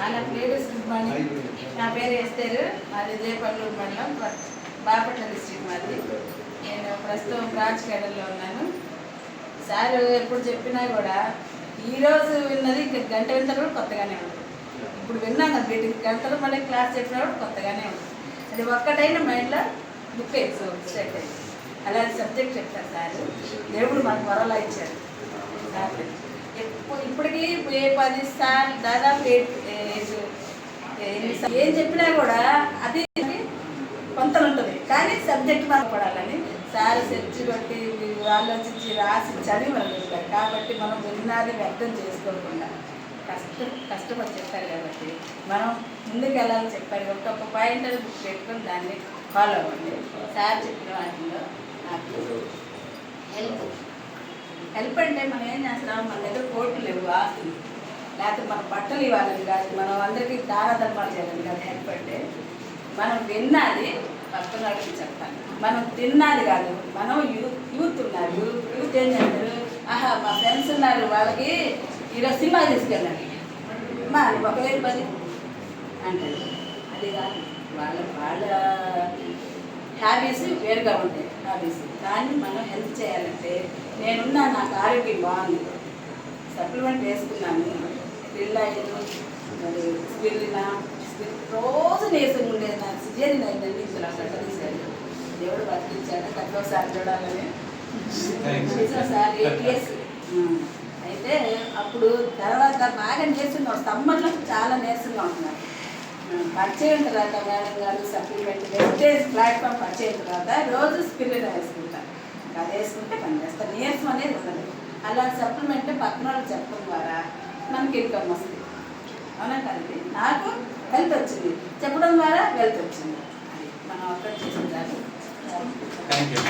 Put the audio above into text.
అలా ladies good morning నా పేరు ఎస్తేరు. మాది జయపల్లూరు మండలం. బాపట్ల డిస్ట్రిక్ట్ మాది. నేను ప్రస్తుతం బ్రాంచ్ కేడర్లో ఉన్నాను. సార్ ఎప్పుడు చెప్పినా కూడా ఈరోజు విన్నది ఇంకా గంట వింతలు కూడా కొత్తగానే ఉంది. ఇప్పుడు విన్నాం కదా వీటికి గంటలు మళ్ళీ క్లాస్ చెప్పినా కూడా కొత్తగానే ఉంది. అది ఒక్కటైన మైండ్లో బుక్ సో స్ట్రైట్ అయింది. అలాంటి సబ్జెక్ట్ చెప్తారు సార్. దేవుడు మాకు వరలా ఇచ్చారు. ఎప్పుడు ఇప్పటికీ ఏ పది సార్లు దాదాపు ఏ- ఏ- ఏ- చెప్పినా కూడా అది కొంత ఉంటుంది. కానీ సబ్జెక్ట్ మనం పడాలని సార్ సెర్చ్ కొట్టి మీరు ఆలోచించి రాసి చదివి మనం కాబట్టి మనం విన్నది వ్యక్తం చేసుకోకుండా కష్టం కష్టపడి చెప్పారు కాబట్టి మనం ముందుకు వెళ్ళాలని చెప్పారు ఒక్కొక్క పాయింట్ అది బుక్ పెట్టుకొని దాన్ని ఫాలో అవ్వండి. సార్ చెప్పిన వాటిలో నాకు హెల్ప్ హెల్ప్ అంటే మనం ఏం చేస్తాం మన దగ్గర కోట్లు లేవు ఆస్తులు. లేకపోతే మన బట్టలు ఇవ్వాలని కాదు మనం అందరికీ దారాధర్మాలు చేయాలని కాదు. హెల్ప్ అంటే మనం విన్నది పక్కన వాళ్ళకి చెప్పాలి మనం తిన్నది కాదు మనం యూత్ యూత్ ఉన్నారు యూత్ ఏం చేస్తారు? ఆహా మా ఫ్రెండ్స్ ఉన్నారు వాళ్ళకి ఈరోజు సినిమా తీసుకెళ్ళాలి మా ఒక వేలు పది అంటారు. అది కాదు వాళ్ళ వాళ్ళ హ్యాబీస్ వేరుగా ఉంటాయి హ్యాబీస్. కానీ మనం హెల్ప్ చేయాలంటే నేనున్నా నాకు ఆరోగ్యం బాగుంది. సప్లిమెంట్ వేసుకున్నాను. పిల్లలు మరి స్పిల్లిన రోజు నీరసం ఉండేది నాకు. సిజేరియన్ అయిందండి ఇందులో అక్కడ తీశారు దేవుడు బతికించాడు. కట్టోసారి చూడాలని. సార్ ఎయిట్ ఇయర్స్ అయితే అప్పుడు తర్వాత బాగా నీరసంగా సమ్మర్లో చాలా నీరసంగా ఉంటున్నారు పరిచయం తర్వాత మేడం గారు సప్లిమెంట్ వెస్టేజ్ ప్లాట్ఫామ్ పరిచయం తర్వాత రోజు స్పిల్లిన వేసుకుంటాను అది వేసుకుంటే పని చేస్తాను నీరసం అనేది ఉండదు. అలా సప్లిమెంట్ పక్కన వాళ్ళు చెప్పడం ద్వారా మనకి ఇన్కమ్ వస్తుంది. అవునా కదండి? నాకు హెల్త్ వచ్చింది. చెప్పడం ద్వారా వెల్త్ వచ్చింది. మనం అక్కడ చేసిన దాన్ని థ్యాంక్ యూ